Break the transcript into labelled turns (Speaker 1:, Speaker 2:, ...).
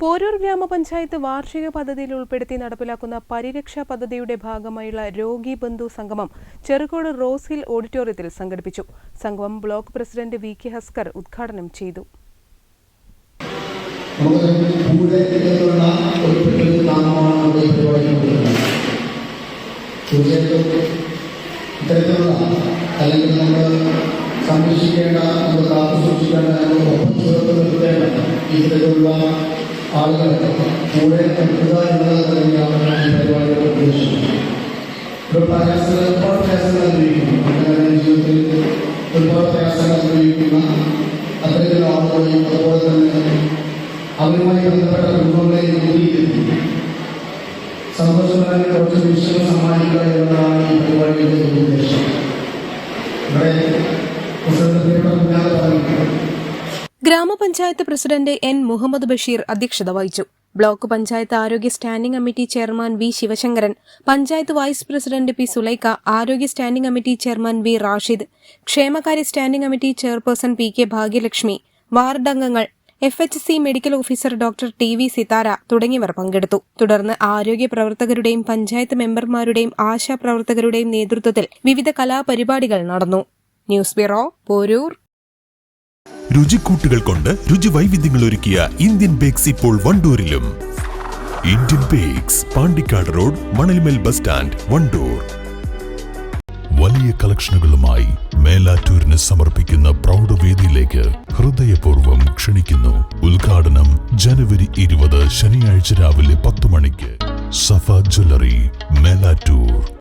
Speaker 1: പോരൂർ ഗ്രാമപഞ്ചായത്ത് വാർഷിക പദ്ധതിയിൽ ഉൾപ്പെടുത്തി നടപ്പിലാക്കുന്ന പരിരക്ഷാ പദ്ധതിയുടെ ഭാഗമായുള്ള രോഗി ബന്ധു സംഗമം ചെറുകോട് റോസ് ഹിൽ ഓഡിറ്റോറിയത്തിൽ സംഘടിപ്പിച്ചു. സംഗമം block president V K Haskar ഉദ്ഘാടനം ചെയ്തു.
Speaker 2: സംരക്ഷിക്കേണ്ട നമ്മൾ കാത്തു സൂക്ഷിക്കേണ്ട നമ്മൾ ഒപ്പം ചേർത്ത് നിർത്തേണ്ട ഇത്തരത്തിലുള്ള ആളുകളെ കൂടെ എത്തുക എന്നത് തന്നെയാണ് പരിപാടിയുടെ ഉദ്ദേശം ഒരു പ്രയാസങ്ങൾ ഒരുപാട് പ്രയാസങ്ങൾ അനുഭവിക്കുന്നു നമ്മുടെ ജീവിതത്തിൽ ഒരുപാട് പ്രയാസങ്ങൾ അനുഭവിക്കുന്ന അത്തരത്തിലുള്ള ആളുകളെയും അതുപോലെ തന്നെ അവരുമായി ബന്ധപ്പെട്ട കുടുംബങ്ങളെ രൂപീകരിക്കുന്നു. സന്തോഷകരമായ കുറച്ച് നിമിഷങ്ങൾ സമ്മാനിക്കുക എന്നതാണ് ഈ പരിപാടിയുടെ ഉദ്ദേശം. ഇവിടെ പ്രിയപ്പെട്ട കുഞ്ഞാതെ പറഞ്ഞു
Speaker 1: ഗ്രാമപഞ്ചായത്ത് പ്രസിഡന്റ് എൻ മുഹമ്മദ് ബഷീർ അധ്യക്ഷത വഹിച്ചു. ബ്ലോക്ക് പഞ്ചായത്ത് ആരോഗ്യ standing committee chairman V Sivasankaran panchayat vice president P Sulaika ആരോഗ്യ standing committee chairman V Rashid ക്ഷേമകാര്യ standing committee chairperson P K Bhagyalakshmi ward അംഗങ്ങൾ F H C medical officer doctor T V Sithara തുടങ്ങിയവർ പങ്കെടുത്തു. തുടർന്ന് ആരോഗ്യ പ്രവർത്തകരുടെയും പഞ്ചായത്ത് മെമ്പർമാരുടെയും ആശാ പ്രവർത്തകരുടെയും നേതൃത്വത്തിൽ വിവിധ കലാപരിപാടികൾ നടന്നു. News bureau Poroor.
Speaker 3: രുചിക്കൂട്ടുകൾ കൊണ്ട് രുചി വൈവിധ്യങ്ങൾ ഒരുക്കിയ ഇന്ത്യൻ ബേക്സ് ഇപ്പോൾ വണ്ടൂരിലും. Indian bakes Pandikkad road Manalmel bus stand Wandoor. വലിയ കളക്ഷനുകളുമായി മേലാറ്റൂരിന് സമർപ്പിക്കുന്ന പ്രൗഢവേദിയിലേക്ക് ഹൃദയപൂർവം ക്ഷണിക്കുന്നു. ഉദ്ഘാടനം ജനുവരി ഇരുപത് ശനിയാഴ്ച രാവിലെ പത്ത് മണിക്ക്. സഫ ജ്വല്ലറി മേലാറ്റൂർ.